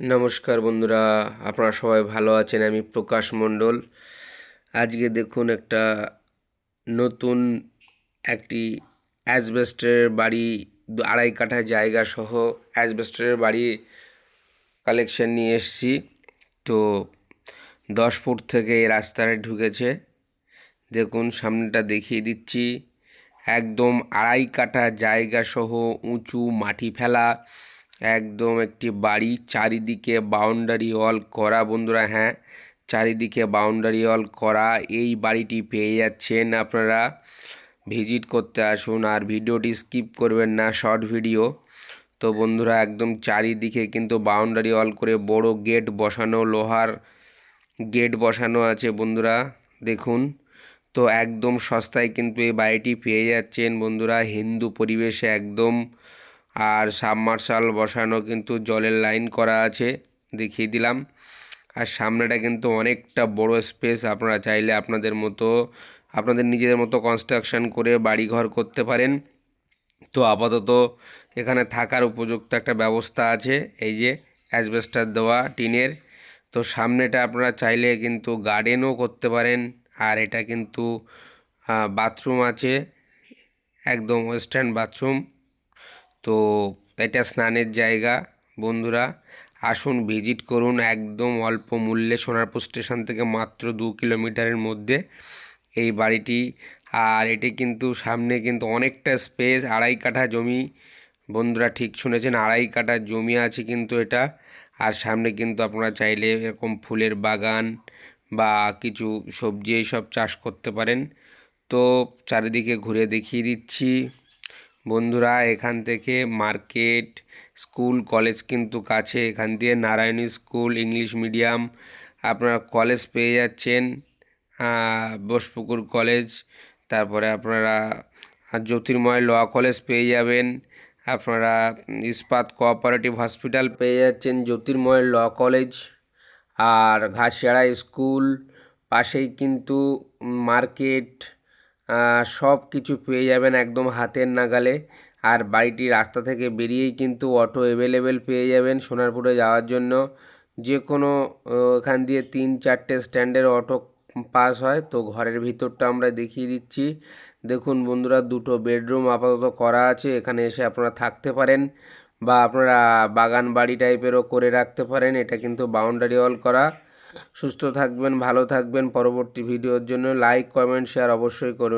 নমস্কার বন্ধুরা, আপনারা সবাই ভালো আছেন? আমি প্রকাশ মণ্ডল। আজকে দেখুন একটা নতুন একটি অ্যাসবেস্টের বাড়ি, আড়াই কাঠা জায়গা সহ অ্যাসবেস্টের বাড়ি কালেকশন নিয়ে এসেছি। তো দশ ফুট থেকে এই রাস্তায় ঢুকেছে। দেখুন, সামনেটা দেখিয়ে দিচ্ছি। একদম আড়াই কাঠা জায়গা সহ উঁচু মাটি ফেলা। একদম একটি বাড়ি, চারিদিকে বাউন্ডারি ওয়াল করা বন্ধুরা হ্যাঁ। চারিদিকে বাউন্ডারি ওয়াল করা, এই বাড়িটি পেয়ে যাচ্ছেন আপনারা। ভিজিট করতে আসুন আর ভিডিওটি স্কিপ করবেন না শর্ট ভিডিও তো বন্ধুরা, একদম চারিদিকে কিন্তু বাউন্ডারি ওয়াল করে বড় গেট বসানো, লোহার গেট বসানো আছে বন্ধুরা, দেখুন। তো একদম সস্তায় কিন্তু এই বাড়িটি পেয়ে যাচ্ছেন বন্ধুরা, হিন্দু পরিবেশে একদম আর সাবমার্শাল বসানো কিন্তু জলের লাইন করা আছে, দেখিয়ে দিলাম। আর সামনেটা কিন্তু অনেকটা বড় স্পেস, আপনারা চাইলে আপনাদের মতো, আপনাদের নিজেদের মতো কনস্ট্রাকশন করে বাড়ি ঘর করতে পারেন। তো আপাতত এখানে থাকার উপযুক্ত একটা ব্যবস্থা আছে, এই যে অ্যাসবেস্টার দেওয়া টিনের। তো সামনেটা আপনারা চাইলে কিন্তু গার্ডেনও করতে পারেন, আর এটা কিন্তু বাথরুম আছে, একদম ওয়েস্টার্ন বাথরুম তো এটা স্নানের জায়গা, বন্ধুরা। আসুন, ভিজিট করুন একদম অল্প মূল্যে সোনারপুর স্টেশন থেকে মাত্র দু কিলোমিটারের মধ্যে এই বাড়িটি। আর এটি কিন্তু সামনে কিন্তু অনেকটা স্পেস, আড়াই কাঠা জমি। বন্ধুরা, ঠিক শুনেছেন, আড়াই কাঠা জমি আছে কিন্তু এটা। আর সামনে কিন্তু আপনারা চাইলে এরকম ফুলের বাগান বা কিছু সবজি এইসব চাষ করতে পারেন। তো চারিদিকে ঘুরে দেখিয়ে দিচ্ছি। বন্ধুরা, এখান থেকে মার্কেট, স্কুল, কলেজ কিন্তু কাছে। এখান দিয়ে নারায়ণী স্কুল, ইংলিশ মিডিয়াম, আপনারা কলেজ পেয়ে যাচ্ছেন বোসপুকুর কলেজ। তারপরে আপনারা জ্যোতির্ময় ল কলেজ পেয়ে যাবেন। আপনারা ইস্পাত কোঅপারেটিভ হসপিটাল পেয়ে যাচ্ছেন, জ্যোতির্ময় ল কলেজ। আর ঘাসিয়াড়া স্কুল, পাশেই কিন্তু মার্কেট সব কিছু পেয়ে যাবেন একদম হাতের নাগালে। আর বাড়িটি রাস্তা থেকে বেরিয়েই কিন্তু অটো অ্যাভেলেবেল পেয়ে যাবেন সোনারপুরে যাওয়ার জন্য। যে কোনো এখান দিয়ে তিন চারটে স্ট্যান্ডের অটো পাস হয়। তো ঘরের ভিতরটা আমরা দেখিয়ে দিচ্ছি। দেখুন বন্ধুরা, দুটো বেডরুম আপাতত করা আছে। এখানে এসে আপনারা থাকতে পারেন বা আপনারা বাগান বাড়ি টাইপেরও করে রাখতে পারেন। এটা কিন্তু বাউন্ডারি ওয়াল করা। সুস্থ থাকবেন, ভালো থাকবেন। পরবর্তী ভিডিওর জন্য লাইক কমেন্ট শেয়ার অবশ্যই করুন।